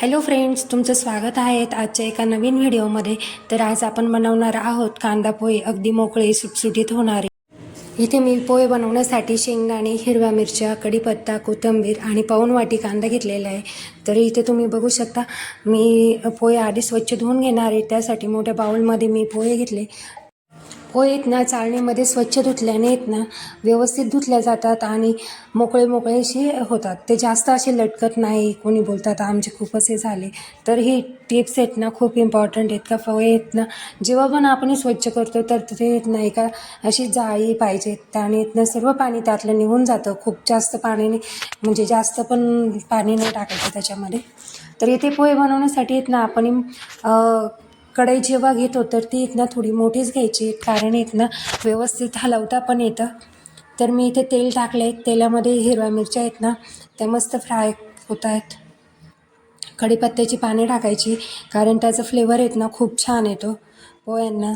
Hello friends तुमचं स्वागत आहे आजच्या एका नवीन व्हिडिओमध्ये. तर आज आपण बनवणार आहोत कांदा पोहे. अगदी मोकळे सुटसुटीत होणारे. इथे मी पोहे बनवण्यासाठी शेंगदाणे हिरव्या मिरच्या कढीपत्ता कोथिंबीर आणि पाऊण वाटी कांदा घेतलेला आहे. तर इथे तुम्ही बघू शकता मी पोहे आधी स्वच्छ धुवून घेणार आहे. त्यासाठी मोठ्या बाउलमध्ये मी पोहे घेतले. पोहे आहेत ना चाळणीमध्ये स्वच्छ धुतल्याने आहेत ना व्यवस्थित धुतल्या जातात आणि मोकळे मोकळे असे होतात. ते जास्त असे लटकत नाही कोणी बोलतात आमचे खूप असे झाले. तर ही टिप्स आहेत ना खूप इम्पॉर्टंट आहेत का? पोहे आहेत ना जेव्हा पण आपण स्वच्छ करतो तर ते येत नाही का? अशी जाळी पाहिजे त्याने येत ना सर्व पाणी त्यातलं निघून जातं. खूप जास्त पाण्याने म्हणजे जास्त पण पाणी नाही टाकायचं त्याच्यामध्ये. तर इथे पोहे बनवण्यासाठी येत ना आपण कढई जेव्हा घेतो तर ती इथनं थोडी मोठीच घ्यायची. कारण इथनं व्यवस्थित हलवता पण येतं. तर मी इथे तेल टाकलं आहे तेलामध्ये हिरव्या मिरच्या आहेत ना त्या मस्त फ्राय होत आहेत. कढीपत्त्याची पाने टाकायची कारण त्याचं फ्लेवर आहेत ना खूप छान येतो. हो, पोह्यांना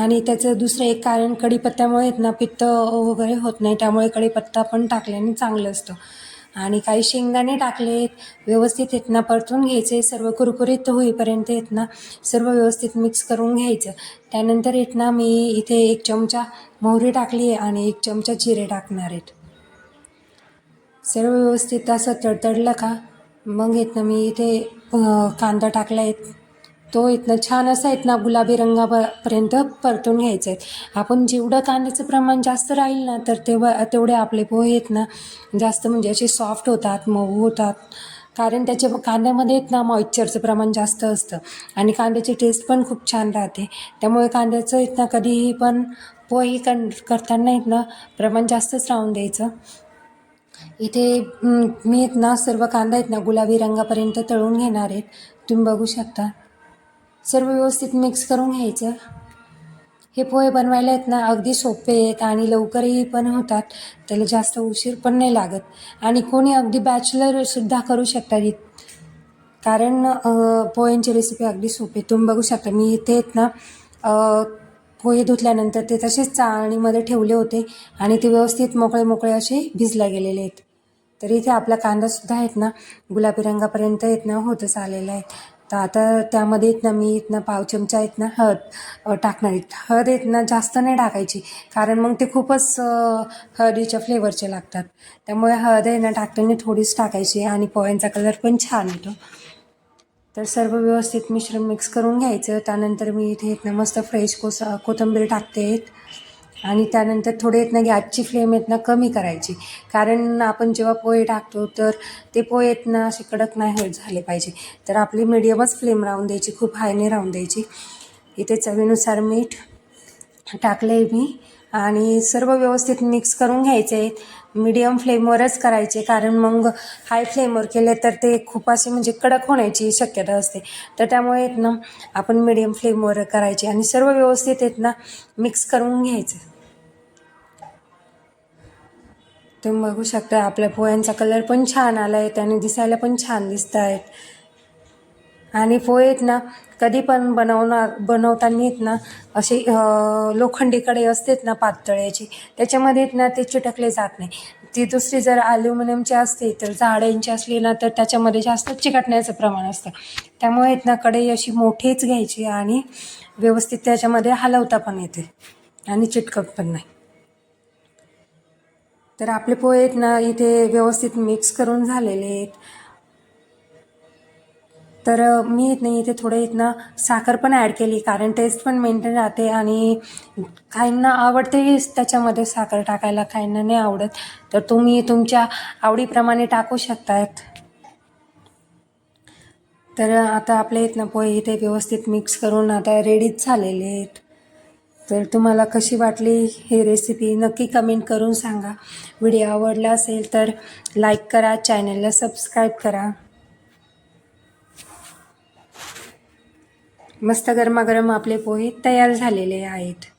आणि त्याचं दुसरं एक कारण कढीपत्त्यामुळे आहेत ना पित्त वगैरे होत नाही. त्यामुळे कढीपत्ता पण टाकल्याने चांगलं असतं. आणि काही शेंगदाणे टाकलेत व्यवस्थित आहेत परतून घ्यायचे. सर्व कुरकुरीत होईपर्यंत आहेत सर्व व्यवस्थित मिक्स करून घ्यायचं. त्यानंतर आहेत मी इथे एक चमचा मोहरी टाकली आहे आणि एक चमचा जिरे टाकणार आहेत. सर्व व्यवस्थित असं तडतडलं का? मग येतनं मी इथे कांदा टाकला आहे तो इथनं छान असा आहेत ना गुलाबी रंगापर्यंत परतून घ्यायचे आहेत आपण जेवढं कांद्याचं प्रमाण जास्त राहील ना तर तेव्हा तेवढे आपले पोहे आहेत ना जास्त म्हणजे असे सॉफ्ट होतात मऊ होतात. कारण त्याच्या कांद्यामध्ये आहेत ना मॉइश्चरचं प्रमाण जास्त असतं. आणि कांद्याची टेस्ट पण खूप छान राहते. त्यामुळे कांद्याचं इथनं कधीही पण पोहे कन करताना इथनं प्रमाण जास्तच राहून द्यायचं. इथे मी आहेत ना सर्व कांदा आहेत ना गुलाबी रंगापर्यंत तळून घेणार आहेत. तुम्ही बघू शकता. सर्व व्यवस्थित मिक्स करून घ्यायचं. हे पोहे बनवायला आहेत ना अगदी सोपे आहेत आणि लवकरही पण होतात. त्याला जास्त उशीर पण नाही लागत. आणि कोणी अगदी बॅचलरसुद्धा करू शकतात इथ कारण पोह्यांची रेसिपी अगदी सोपी आहे. तुम्ही बघू शकता मी इथे आहेत ना पोहे धुतल्यानंतर ते तसेच चाळणीमध्ये ठेवले होते आणि ते व्यवस्थित मोकळे मोकळे असे भिजल्या गेलेले आहेत. तर इथे आपला कांदासुद्धा आहेत ना गुलाबी रंगापर्यंत आहेत ना होतच आलेला आहे. तर आता त्यामध्ये इथनं ना मी इथनं पाव चमचा आहेत ना हळद टाकणार आहेत हळद आहेत ना जास्त नाही टाकायची कारण मग ते खूपच हळदीच्या फ्लेवरचे लागतात. त्यामुळे हळद आहे ना टाकताना थोडीच टाकायची आणि पोह्यांचा कलर पण छान येतो. तर सर्व व्यवस्थित मिश्रण मिक्स करून घ्यायचं. त्यानंतर मी इथे इथनं ना मस्त फ्रेश कोस कोथिंबीर टाकते. आहेत आणि त्यानंतर थोडे आहेत ना गॅसची फ्लेम आहेत ना कमी करायची. कारण आपण जेव्हा पोहे टाकतो तर ते पोहे आहेत ना असे कडक नाही होत झाले पाहिजे. तर आपली मिडियमच फ्लेम राहून द्यायची खूप हायने राहून द्यायची. इथे चवीनुसार मीठ टाकलं आहे मी. आणि सर्व व्यवस्थित मिक्स करून घ्यायचे. मीडियम फ्लेमवरच करायचे. कारण मग हाय फ्लेमवर केले तर ते खूप असे म्हणजे कडक होण्याची शक्यता असते. तर त्यामुळे आहेत ना आपण मीडियम फ्लेमवर करायचे आणि सर्व व्यवस्थित आहेत ना मिक्स करून घ्यायचं. तुम्ही बघू शकता आपल्या पोह्यांचा कलर पण छान आला आहे त्याने दिसायला पण छान दिसत आहेत आणि पोहे आहेत ना कधी पण बनवणार बनवताना आहेत ना असे लोखंडी कढई असतेत ना पातळ्याची त्याच्यामध्ये आहेत ना ते चिटकले जात नाही. ती दुसरी जर ॲल्युमिनियमची असते तर जाड्यांची असली ना तर त्याच्यामध्ये जास्त चिकटण्याचं प्रमाण असतं. त्यामुळे आहेत ना कढई अशी मोठीच घ्यायची आणि व्यवस्थित त्याच्यामध्ये हलवता पण येते आणि चिटकत पण नाही. तर आपले पोहे आहेत ना इथे व्यवस्थित मिक्स करून झालेले आहेत. तर मी येत नाही इथे थोडं इथनं साखर पण ॲड केली कारण टेस्ट पण मेंटेन राहते आणि काहींना आवडते त्याच्यामध्ये साखर टाकायला काहींना नाही आवडत. तर तुम्ही तुमच्या आवडीप्रमाणे टाकू शकतात तर आता आपल्या इथनं पोहे इथे व्यवस्थित मिक्स करून आता रेडीच झालेले आहेत. तर तुम्हाला कशी वाटली ही रेसिपी नक्की कमेंट करून सांगा. व्हिडिओ आवडला असेल तर लाईक करा चॅनलला सबस्क्राईब करा. मस्त गरमागरम आपले पोहे तयार झालेले आहेत.